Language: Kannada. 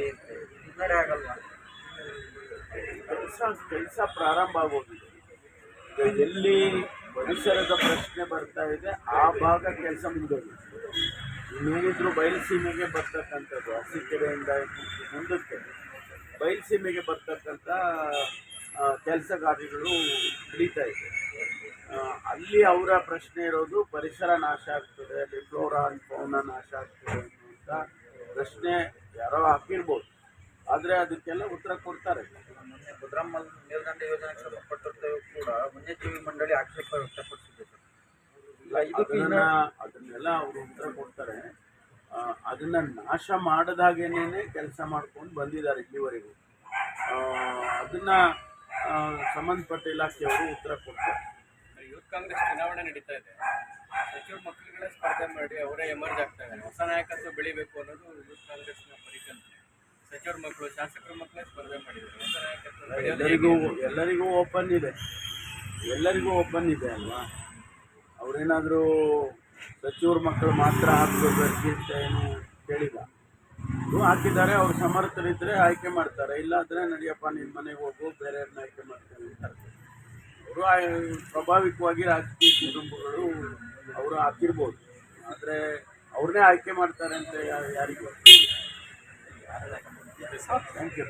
ಮಾಡಿ ಅಂತ ಹೇಳಿ ಆಗಲ್ವಾ? ಕೆಲಸ ಕೆಲಸ ಪ್ರಾರಂಭ ಆಗೋಗಿದೆ. ಎಲ್ಲಿ ಪರಿಸರದ ಪ್ರಶ್ನೆ ಬರ್ತಾ ಇದೆ, ಆ ಭಾಗ ಕೆಲಸ ಮುಂದೋಗಿದೆ ಇನ್ನೇನಿದ್ರು ಬಯಲುಸೀಮೆಗೆ ಬರ್ತಕ್ಕಂಥದ್ದು, ಹಸಿ ಕೆರೆಯಿಂದ ಮುಂದಕ್ಕೆ ಬಯಲುಸೀಮೆಗೆ ಬರ್ತಕ್ಕಂಥ ಕೆಲಸ ಕಾರ್ಯಗಳು ಹಿಡಿತಾ ಇದೆ ಅಲ್ಲಿ ಅವರ ಪ್ರಶ್ನೆ ಇರೋದು ಪರಿಸರ ನಾಶ ಆಗ್ತದೆ ಅಲ್ಲಿ ಫ್ಲೋರಾ ಅಂಡ್ ಫೌನ ನಾಶ ಆಗ್ತದೆ ಅನ್ನುವಂಥ ಪ್ರಶ್ನೆ ಯಾರೋ ಹಾಕಿರ್ಬೋದು. ಆದರೆ ಅದಕ್ಕೆಲ್ಲ ಉತ್ತರ ಕೊಡ್ತಾರೆ. ಮೊನ್ನೆ ಭದ್ರಾಮಲ್ ಮೇಲ್ದಂಡೆ ಯೋಜನೆಗೆ ಸಂಬಂಧಪಟ್ಟಂತೆ ಕೂಡ ವನ್ಯಜೀವಿ ಮಂಡಳಿ ಆಕ್ಷೇಪ ವ್ಯಕ್ತಪಡಿಸಿದೆ ಇಲ್ಲ ಇನ್ನ ಅದನ್ನೆಲ್ಲ ಅವರು ಉತ್ತರ ಕೊಡ್ತಾರೆ. ಅದನ್ನ ನಾಶ ಮಾಡದಾಗೇನೇ ಕೆಲಸ ಮಾಡ್ಕೊಂಡು ಬಂದಿದ್ದಾರೆ ಇಲ್ಲಿವರೆಗೂ. ಅದನ್ನ ಸಂಬಂಧಪಟ್ಟ ಇಲಾಖೆಯವರು ಉತ್ತರ ಕೊಡ್ತಾರೆ. ಯೂತ್ ಕಾಂಗ್ರೆಸ್ ಚುನಾವಣೆ ನಡೀತಾ ಇದೆ. ಸಚಿವ ಮಕ್ಕಳುಗಳೇ ಸ್ಪರ್ಧೆ ಮಾಡಿ ಅವರೇ ಎಮರ್ಜ್ ಆಗ್ತಾ ಇದ್ದಾರೆ. ಹೊಸ ನಾಯಕತ್ವ ಬೆಳಿಬೇಕು ಅನ್ನೋದು ಯೂತ್ ಕಾಂಗ್ರೆಸ್ನ ಪರಿಕಲ್ಪನೆ. ಸಚಿವರ ಮಕ್ಕಳು ಶಾಸಕರ ಮಕ್ಕಳೇ ಸ್ಪರ್ಧೆ ಮಾಡಿದ್ದಾರೆ. ಹೊಸ ನಾಯಕತ್ವ ಎಲ್ಲರಿಗೂ? ಎಲ್ಲರಿಗೂ ಓಪನ್ ಇದೆ. ಎಲ್ಲರಿಗೂ ಓಪನ್ ಇದೆ ಅಲ್ವಾ? ಅವರೇನಾದರೂ ಸಚಿವರ ಮಕ್ಕಳು ಮಾತ್ರ ಹಾಕಬೇಕು ಅಂತ ಏನು ಕೇಳಿಲ್ಲ. ಅವರು ಹಾಕಿದ್ದಾರೆ ಅವ್ರು ಸಮರ್ಥರಿದ್ದರೆ ಆಯ್ಕೆ ಮಾಡ್ತಾರೆ. ಇಲ್ಲಾಂದರೆ ನಡೆಯಪ್ಪ ನಿಮ್ಮ ಮನೆಗೆ ಹೋಗು ಬೇರೆಯವ್ರನ್ನ ಆಯ್ಕೆ ಮಾಡ್ತಾರೆ ಅಂತ ಅವರು ಪ್ರಭಾವಿಕವಾಗಿ ರಾಜಕೀಯ ಕುಟುಂಬಗಳು ಅವರು ಹಾಕಿರ್ಬೋದು. ಆದರೆ ಅವ್ರನ್ನೇ ಆಯ್ಕೆ ಮಾಡ್ತಾರೆ ಅಂತ ಯಾರಿಗೂ ಥ್ಯಾಂಕ್ ಯು